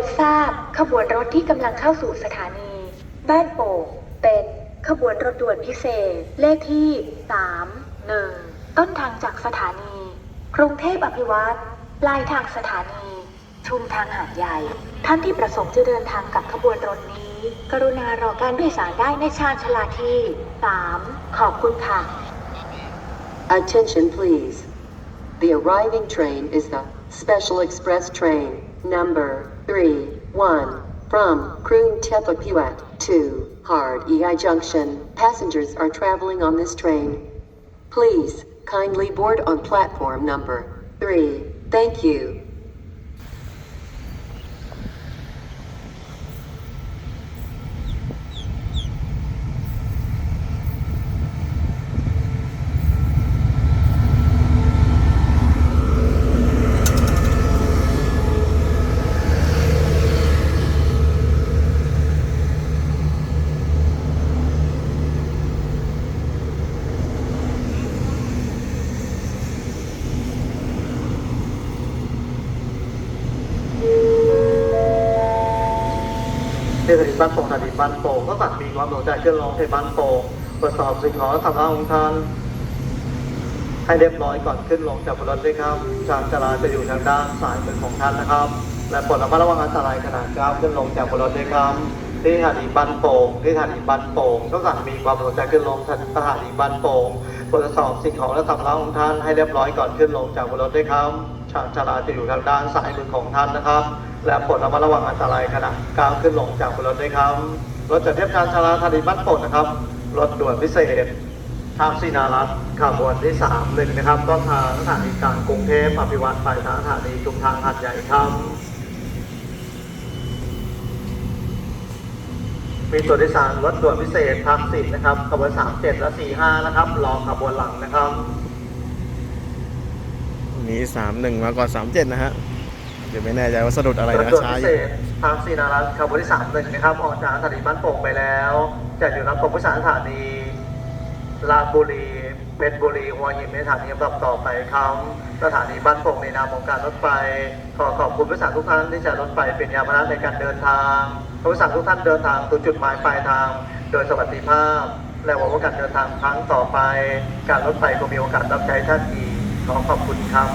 ดทราบขบวนรถที่กำลังเข้าสู่สถานี บ้านโป่งเป็นขบวนรถด่วนพิเศษ เลขที่ 3 1 ต้นทางจากสถานี กรุงเทพอภิวัตรปลายทางสถานี ชุมทางหาดใหญ่ ท่านที่ประสงค์จะเดินทางกับขบวนรถนี้ กรุณารอการโดยสารได้ในชานชลาที่ 3 ขอบคุณค่ะ Attention please. The arriving train is the Special Express Train number 31 from Kroon Tepapuat to Hard EI Junction. Passengers are traveling on this train. Please kindly board on platform number 3. Thank you. เทศบาลบ้านโป่งสถานีบ้านโป่งก็ตัดมีความสนใจเชื่อลงเทศบาลบ้านโป่งตรวจสอบสิ่งของและทำร้ายของท่าน ให้เรียบร้อยก่อนขึ้นลงจากบรถด้วยครับชานจราจะอยู่ทางด้านซ้ายมือของท่านนะครับ และโปรดระมัดระวังอันตรายขณะก้าวขึ้นลงจากบรถด้วยครับ ที่สถานีบ้านโป่งที่สถานีบ้านโป่งก็ตัดมีความสนใจขึ้นลงสถานีบ้านโป่งตรวจสอบสิ่งของและทำร้ายของท่านให้เรียบร้อยก่อนขึ้นลงจากบรถด้วยครับชานจราจะอยู่ทางด้านซ้ายมือของท่านนะครับ และโปรดระมัดระวังอันตรายขณะก้าวขึ้นลงจากบรถด้วยครับรถจากเทียบชานชาลาธานีบ้านโป่งนะครับ รถด่วนพิเศษ ทางซีนารัตน์ขบวนที่3ามหนึ่งนะครับต้นทางสถานีกลางกรุงเทพอภิวัตรปลายทางสถานีชุมทางหัดใหญ่ครับมีตัวโดยสารรถด่วนพิเศษทางสิบนะครับขบวน37และ45นะครับรอขบวนหลังนะครับมีสามหนึ่งมาก่อนสามเจ็ดนะฮะเดี๋ยวไม่แน่ใจว่าสะดุดอะไรรถนะด่วนช้าพิอเศยู่ษทางซีนารัตน์ขบวนที่3ามหนึ่งนะครับออกจากสถานีบ้านโป่งไปแล้วจะอยู่รับส่งผู้โดยสารสถานี ลาบุรีเพชรบุรีหัวหินในสถานีลำดับต่อไปครับ สถานีบ้านโป่งในนามของการรถไฟ ขอขอบคุณผู้โดยสารทุกท่านที่ใช้รถไฟเป็นยาพาหนะในการเดินทางผู้โดยสารทุกท่านเดินทางสู่จุดหมายปลายทาง โดยสวัสดิภาพ และหวังว่าการเดินทางครั้งต่อไป การรถไฟก็มีโอกาสรับใช้ท่านอีกขอขอบคุณครับ